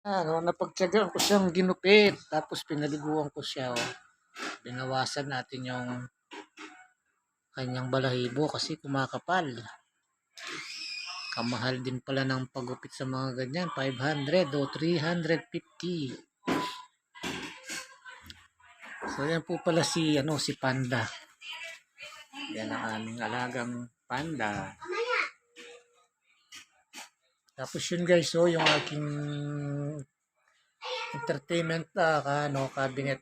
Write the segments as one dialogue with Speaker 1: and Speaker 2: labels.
Speaker 1: Ano, napagtyagaan ko siyang ginupit. Tapos pinaliguan ko siya. Oh. Binawasan natin yung kanyang balahibo kasi kumakapal. Kamahal din pala ng pagupit sa mga ganyan. 500 o 350. So yan po pala si ano si Panda. Yan ang aming alagang panda. Tapos yun guys, so yung aking entertainment ah, ka, ano, cabinet.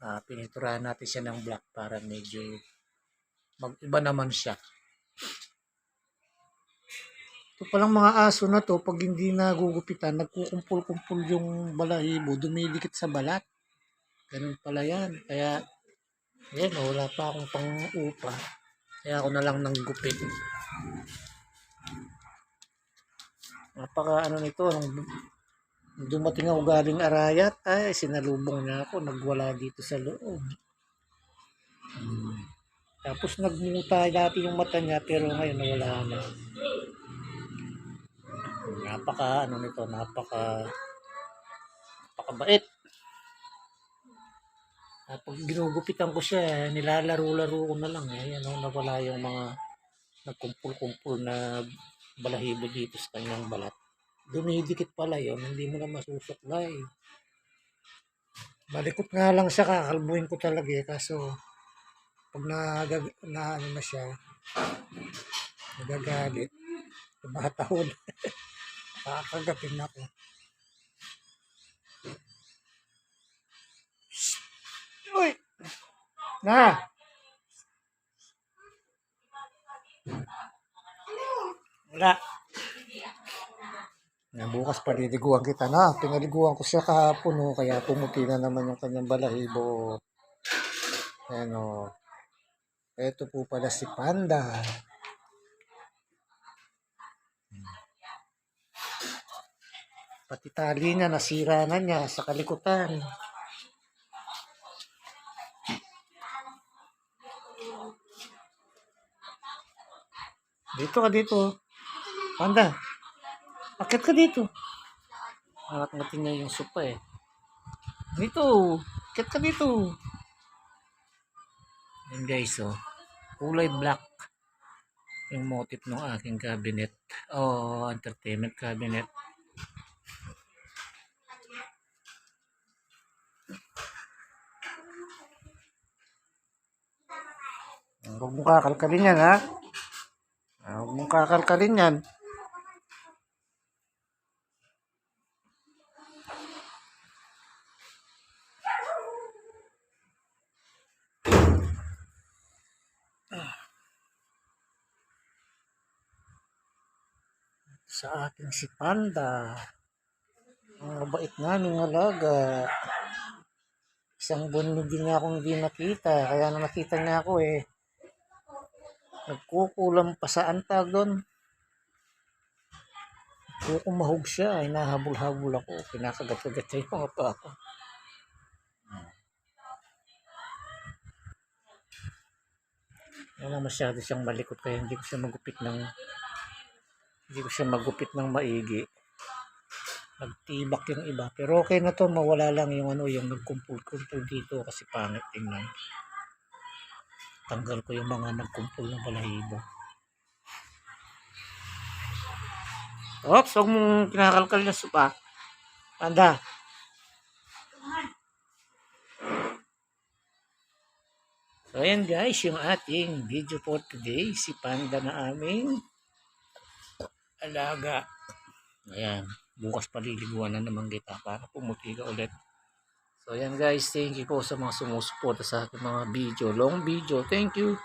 Speaker 1: Ah, piniturahan natin siya ng black para medyo mag-iba naman siya. Ito palang mga aso na to, pag hindi nagugupitan, nagkukumpul-kumpul yung balahibo, dumidikit sa balat. Ganun pala yan. Kaya, yan, wala pa akong pang-upa. Kaya ako na lang nang gupit. Napaka ano nito, nung dumating ako galing Arayat, ay sinalubong niya ako, nagwala dito sa loob. Tapos nagmuta dati yung mata niya, pero ngayon nawala na. Napaka ano nito, napaka napakabait. Pag ginugupitan ko siya, nilalaro-laro ko na lang. Eh. Ano, nawala yung mga nagkumpul-kumpul na balahibo dito sa kanyang balat. Dumidikit pala yon hindi mo na masusuklay. Malikot nga lang siya, kakalbuhin ko talaga eh. Kaso, pag nagag, na ano na siya, nagagalit, tumatahod. Kakagatin ako. Uy! Na! Wala. Na bukas paliliguan kita na. Pinaliguan ko siya kahapon oh, kaya pumuti na naman yung kanyang balahibo. Ayan o. Ito po pala si Panda. Pati tali niya, nasira na niya sa kalikutan. Dito ka dito. Panda. Akit ka dito. Anak natin niya yung sopa eh. Dito. Akit ka dito. Yan guys oh. Kulay black. Yung motif ng aking cabinet. Oh, entertainment cabinet. Huwag mong kakalkalin yan ha. Ah, Huwag mong kakalkalin yan. Sa aking si Panda. Ang mabait naming alaga. Isang buwan din niya akong hindi nakita. Kaya na nakita niya ako eh. Nagkukulam pa sa antag doon. Kukumahog siya. Ay nahabol-habol ako. Pinakagat-kagat niya yung mga pa ako. Wala masyado siyang malikot kaya hindi ko siya magupit ng hindi ko siya magupit ng maigi. Nagtibak yung iba. Pero okay na to, mawala lang yung ano, yung nagkumpul-kumpul dito kasi pangit tingnan. Tanggal ko yung mga nagkumpul na balahibo. Oops, huwag mong kinakalkal na supa. Panda. So, ayan guys, yung ating video for today. Si Panda na aming alaga. Ayan, bukas paliliguan na naman kita para pumuti ka ulit. So, ayan guys, thank you po sa mga sumusuporta sa aking mga video. Long video, thank you.